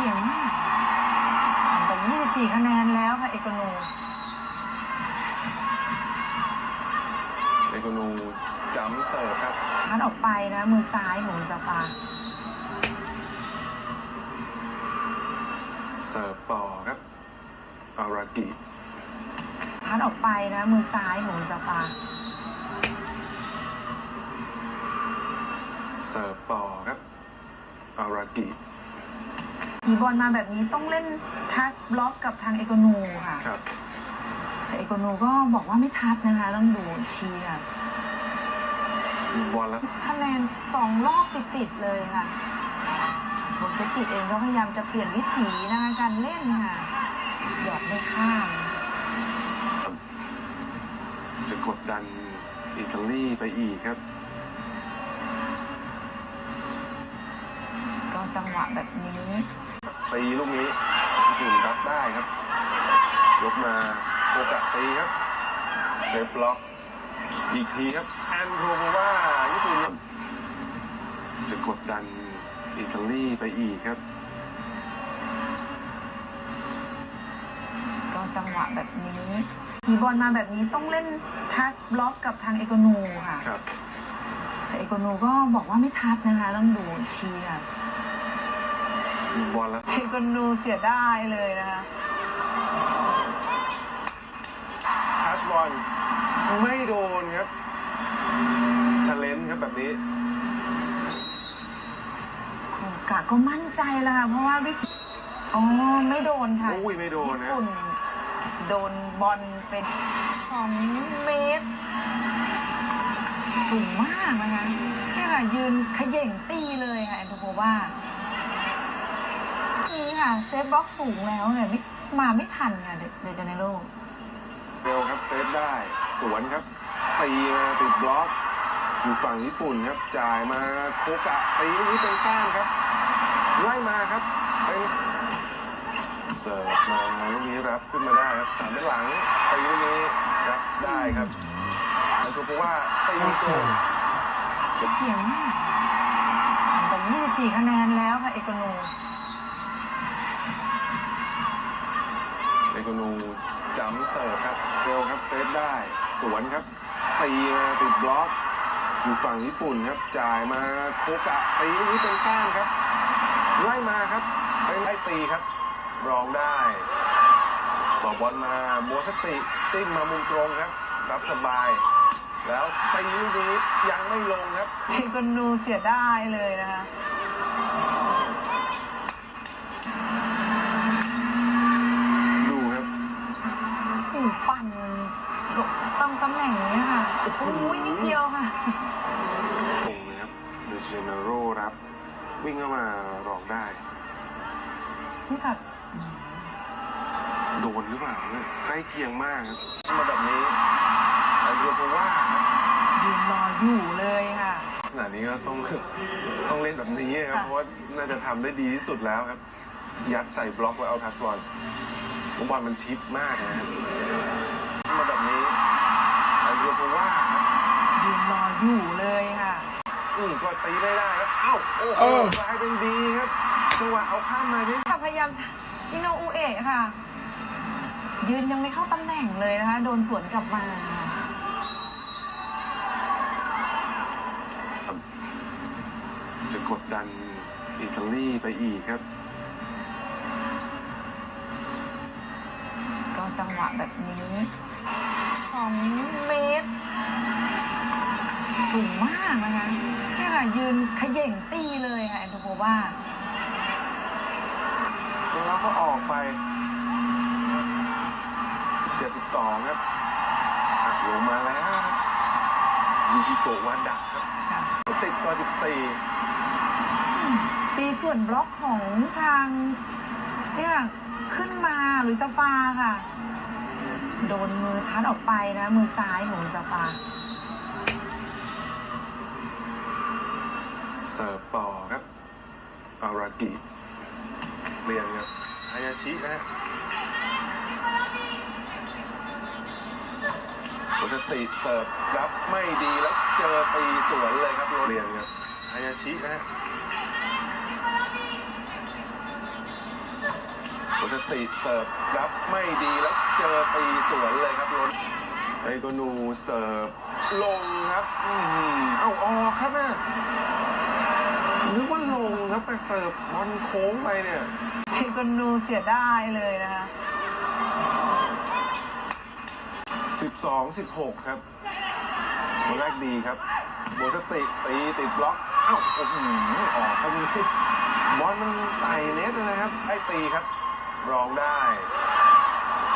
ฉียงมากแต่24คะแนนแล้วค่ะเอกโนเอกนูจัมป์เสิร์ฟครับพัดออกไปนะมือซ้ายของมุสฟาเสิร์ฟต่อครับอารากิพัดออกไปนะมือซ้ายของมุสฟาเสิร์ฟต่อครับอารากิ สีบอลมาแบบนี้ต้องเล่นทัชบล็อกกับทางเอกโนค่ะครับแต่เอกโนก็บอกว่าไม่ทัชนะคะ ต้องดูอีกทีค่ะบอลแล้วคะแนนสองรอบติดๆเลยค่ะโบเซติเองก็พยายามจะเปลี่ยนวิถีนะคะการเล่นค่ะหยอดไม่ข้ามจะกดดันอิตาลีไปอีกครับก็จังหวะแบบนี้ ตีลูกนี้ญี่ปุ่นรับได้ครับ ยกมาโอกาสตีครับเซฟบล็อกอีกทีครับ แอนโรโบว่าญี่ปุ่นจะกดดันอิตาลีไปอีกครับก็จังหวะแบบนี้สีบอลมาแบบนี้ต้องเล่นทัชบล็อกกับทางเอกโนค่ะ ครับ แต่เอกโนก็บอกว่าไม่ทัชนะคะ ต้องดูอีกทีค่ะ บอลแล้วเอกโนเสียได้เลยนะคะทัชบอลไม่โดนครับชาเลนจ์ครับแบบนี้โอกาสก็มั่นใจแล้วค่ะเพราะว่าวิธีอ๋อไม่โดนค่ะอุ้ยไม่โดนนะญี่ปุ่นโดนบอลเป็นสองเมตร สูงมากนะคะเนี่ยค่ะยืนเขย่งตีเลยค่ะแอนโทโพวา นี่ค่ะเซฟบล็อกสูงแล้วเนี่ยไม่มาไม่ทันค่ะเดเดจาเนโรเร็วครับเซฟได้ สวนครับตีมาติดบล็อก อยู่ฝั่งญี่ปุ่นครับจ่ายมาโคกะตีลูกนี้เป็นแต้มครับไล่มาครับเป็นเสิร์ฟมาลูกนี้รับขึ้นมาได้ครับสามด้านหลังตีลูกนี้รับได้ครับอันตัวว่าตีโกงเฉียงมากแต่24คะแนนแล้วค่ะเอกโน เอ กนูจัมป์เสิร์ฟครับเร็วครับเซฟได้ สวนครับตีติดบล็อก อยู่ฝั่งญี่ปุ่นครับ จ่ายมาโคกะตีลูกนี้เป็นแต้มครับ ไล่มาครับเป็นไล่ตีครับ รองได้ต่อบอลมาบัวสติติ้มมามุมตรงครับ รับสบาย แล้วตีลูกนี้ยังไม่ลงครับเอกโนเสียได้เลยนะคะ หูปั่นต้องตำแหน่งนี้ค่ะโอ้ยนิดเดียวค่ะตรงนะครับเดเจเนโรรับ วิ่งเข้ามารองได้ นี่ค่ะ โดนหรือเปล่าเนี่ยใกล้เคียงมากครับมาแบบนี้ไอ้เรือเพราะว่าครับยืนรออยู่เลยค่ะขนาดนี้ก็ต้องต้องเล่นแบบนี้ครับค่ะเพราะว่าน่าจะทำได้ดีที่สุดแล้วครับ ยัดใส่บล็อกแล้วเอาทัชบอล ลูกบอลมันชิปมากนะครับมาแบบนี้ไอ้เรือเพราะว่าครับยืนรออยู่เลยค่ะ อืมก็ตีไม่ได้ครับ เอ้าโอ้โหกลายเป็นดีครับจังหวะเอาข้ามมาที่ค่ะพยายามจะอิโนอุเอะค่ะ ยืนยังไม่เข้าตำแหน่งเลยนะคะ โดนสวนกลับมาค่ะจะกดดันอิตาลีไปอีกครับ จังหวะแบบนี้สองเมตร สูงมากนะคะนี่ค่ะยืนขย่งตีเลยค่ะแอนโทโพวาแล้วก็ออกไปเจ็ดสิบสองครับหักลงมาแล้วยูกิโกะวันดักครับค่ะสิบต่อสิบสี่ตีส่วนบล็อกของทางเนี่ย ขึ้นมาหรือซาฟาค่ะ โดนมือทัดออกไปนะ มือซ้ายของซาฟาเสิร์ฟต่อครับอารากิเปลี่ยนครับฮายาชินะฮะปกติเสิร์ฟรับไม่ดีแล้วเจอตีสวนเลยครับโรเรียนครับฮายาชินะ ปกติเสิร์ฟรับไม่ดีแล้วเจอตีสวนเลยครับล้นไอโกนูเสิร์ฟลงครับอือหือเอาออกครับแม่นึกว่าลงครับแต่เสิร์ฟบอลโค้งไปเนี่ยเอกนูเสียได้เลยนะคะ12 16ครับตัวแรกดีครับโบสติตีติดบล็อกเอ้าโอ้โหออกครับนี่บอลมันไต่เน็ตเลยนะครับให้ตีครับ รองได้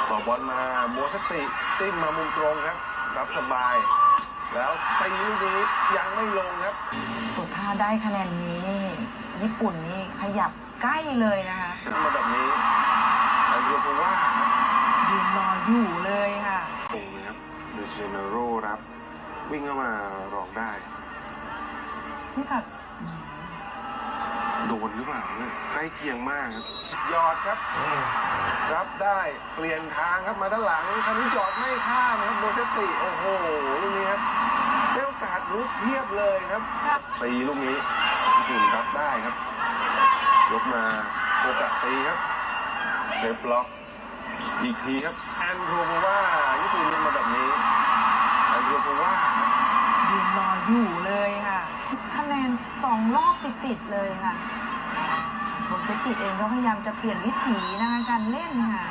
ต่อบอลมาโบสติติ้มมามุมตรงครับ รับสบาย แล้วตีลูกนี้ยังไม่ลงครับโอ้ถ้าได้คะแนนนี้นี่ญี่ปุ่นนี่ขยับใกล้เลยนะคะมาแบบนี้ไอเรียกว่าครับยืนรออยู่เลยค่ะตรงนะครับเดเชเนโรรับ วิ่งเข้ามารองได้นี่กับ โดนหรือเปล่าเนี่ยใกล้เคียงมากครับยอดครับ รับได้เปลี่ยนทางครับมาด้านหลังคันนี้จอดไม่ข้ามครับโดนเซตติโอ้โหลูกนี้ครับได้โอกาสลุกเทียบเลยครับตีลูกนี้ญี่ปุ่นรับได้ครับยกมาโอกาสตีครับเซฟบล็อกอีกทีครับแอนโทรโบว่าญี่ปุ่นยิงมาแบบนี้แอนโทรโบว่าครับยืนรออยู่เลยค่ะ คะแนนสองรอบติดๆเลยค่ะโบเซติเองก็พยายามจะเปลี่ยนวิถีนะคะการเล่นค่ะ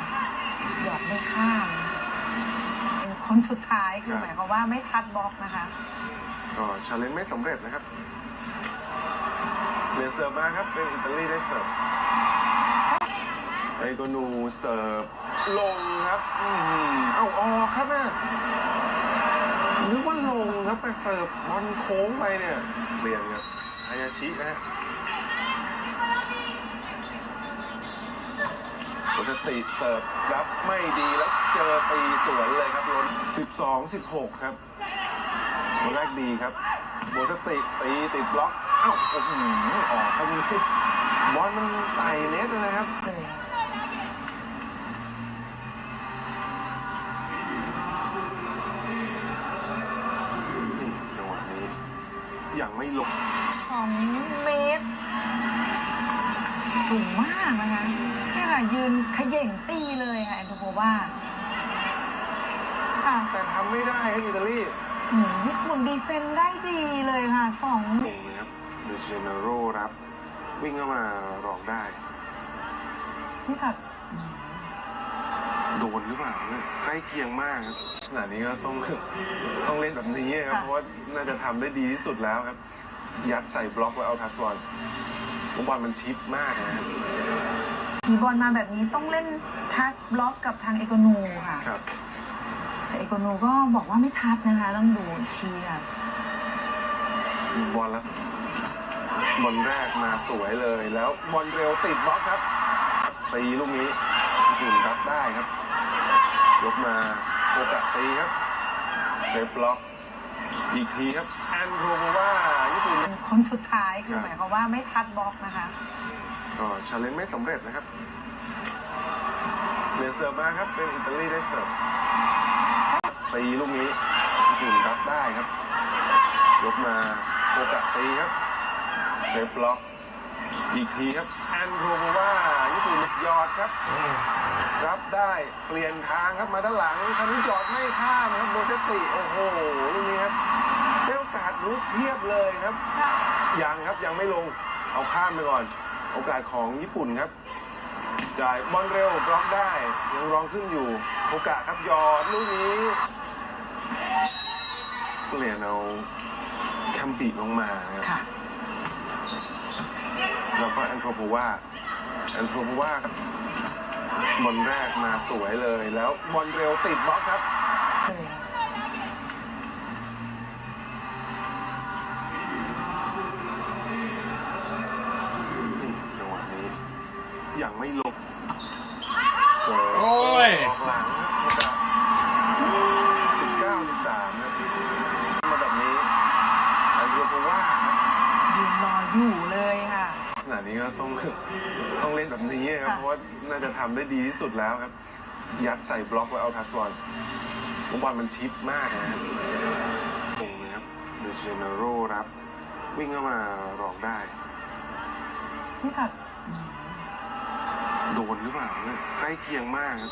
หยอดไม่ข้ามเป็นคนสุดท้ายคือหมายความว่าไม่ทัดบล็อกนะคะก็ชาเลนจ์ไม่สำเร็จนะครับเรียนเสิร์ฟมาครับ เป็นอิตาลีได้เสิร์ฟไอโกนูเสิร์ฟลงครับอื้อหือเอาออกครับแม่ นึกว่าลงครับแต่เสิร์ฟบอลโค้งไปเนี่ยเปลี่ยนครับฮายาชินะฮะปกติเสิร์ฟรับไม่ดีแล้วเจอตีสวนเลยครับล้น12 16 ครับตัวแรกดีครับโบสติตีติดบล็อก เอ้าโอ้โหออกครับนี่บอลมันไต่เน็ตเลยนะครับ สูงมากนะคะเนี่ยค่ะยืนเขย่งตีเลยค่ะแอนโทโพว่าค่ะแต่ทำไม่ได้ครับอิตาลีหืมญี่ปุ่นดีเฟนได้ดีเลยค่ะสองตรงนะครับเดเชเนโรรับ วิ่งเข้ามารองได้ นี่ค่ะโดนหรือเปล่าเนี่ยใกล้เคียงมากครับขนาดนี้ก็ต้องต้องเล่นแบบนี้ครับ เพราะว่าน่าจะทำได้ดีที่สุดแล้วครับ ยัดใส่บล็อกแล้วเอาทัชบอล ลูกบอลมันชิปมากนะครับมีบอลมาแบบนี้ต้องเล่นทัชบล็อกกับทางเอโกนูค่ะครับ แต่เอโกนูก็บอกว่าไม่ทัชนะคะ ต้องดูอีกทีค่ะบอลแล้วบอลแรกมาสวยเลยแล้วบอลเร็วติดบล็อกครับตีลูกนี้ญี่ปุ่นรับได้ครับ ยกมาโอกาสตีครับเซฟบล็อกอีกทีครับแอ นโทรโบว่าญี่ปุ่นเป็นคนสุดท้ายคือหมายความว่าไม่ทัดบล็อกนะคะ ก็ชาเลนจ์ไม่สำเร็จนะครับเรียนเสิร์ฟมาครับ เป็นอิตาลีได้เสิร์ฟตีลูกนี้ญี่ปุ่นรับได้ครับ ยกมาโอกาสตีครับเซฟบล็อกอีกทีครับแอนโทรโบว่าญี่ปุ่นยอดครับรับได้เปลี่ยนทางครับมาด้านหลังคันนี้จอดไม่ข้ามครับโบเซติโอ้โหลูกนี้ครับได้โอ กาสลุกเทียบเลยครับ ยังครับยังไม่ลง เอาข้ามไปก่อน โอกาสของญี่ปุ่นครับจ่ายบอลเร็วบล็อกได้ ยังรองขึ้นอยู่ โอกาสครับยอดลูกนี้เปลี่ยนเอาแคมปิลงมานะครับค่ะ แล้วก็แอนโทรโพวาแอนโทรโพวาครับบอลแรกมาสวยเลย แล้วบอลเร็วติดบล็อกครับ เลย ยังไม่ลงโอ้ย ออกหลังครับสิบเก้าสิบสามนะมาแบบนี้แอนโทรโพวาครับยืนรออยู่เลยค่ะ ขนาดนี้ก็ต้องต้องเล่นแบบนี้ครับ ค่ะ เพราะว่าน่าจะทำได้ดีที่สุดแล้วครับ ยัดใส่บล็อกไว้เอาทัชบอลลูกบอลมันชิปมากนะครับตรงนะครับเดเชเนโรรับ วิ่งเข้ามารองได้ นี่ค่ะโโดนหรือเปล่าเนี่ยใกล้เคียงมากครับ